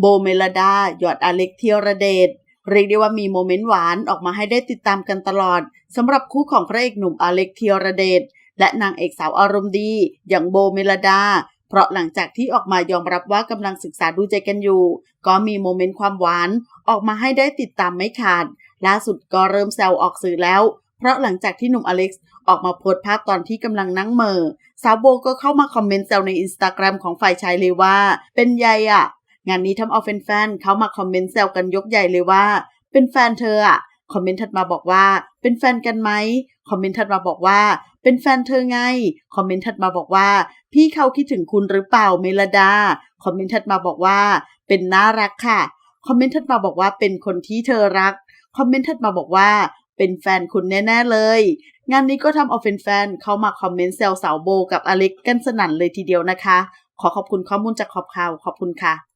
โบเมลดา หยอดอเล็กเทียระเดชเรียกได้ว่ามีโมเมนต์หวานออกมาให้ได้ติดตามกันตลอดสำหรับคู่ของพระเอกหนุ่มอเล็กเทียระเดชและนางเอกสาวอารมณ์ดี อย่างโบเมลดา เพราะหลังจากที่ออกมายอมรับว่ากำลังศึกษาดูใจกันอยู่ ก็มีโมเมนต์ความหวานออกมาให้ได้ติดตามไม่ขาด ล่าสุดก็เริ่มแซวออกสื่อแล้ว เพราะหลังจากที่หนุ่มอเล็กซ์ออกมาโพสต์ภาพตอนที่กำลังนั่งเมอสาวโบก็เข้ามาคอมเมนต์แซวในอินสตาแกรมของฝ่ายชายเลยว่า เป็นใยอะ งานนี้ทำเอาแฟนๆเขามาคอมเมนต์แซวกันยกใหญ่เลยว่า เป็นแฟนเธออะคอมเมนต์ถัดมาบอกว่า เป็นแฟนกันไหมคอมเมนต์ถัดมาบอกว่า เป็นแฟนเธอไง คอมเมนต์ถัดมาบอกว่า พี่เขาคิดถึงคุณหรือเปล่าเมลดา คอมเมนต์ถัดมาบอกว่า เป็นน่ารักค่ะ คอมเมนต์ถัดมาบอกว่าเป็นคนที่เธอรัก คอมเมนต์ถัดมาบอกว่า เป็นแฟนคุณแน่ ๆ เลย งานนี้ก็ทำเอาแฟนๆเข้ามาคอมเมนต์แซวสาวโบกับอเล็กกันสนั่นเลยทีเดียวนะคะ ขอขอบคุณข้อมูลจากขอบข่าวขอบคุณค่ะ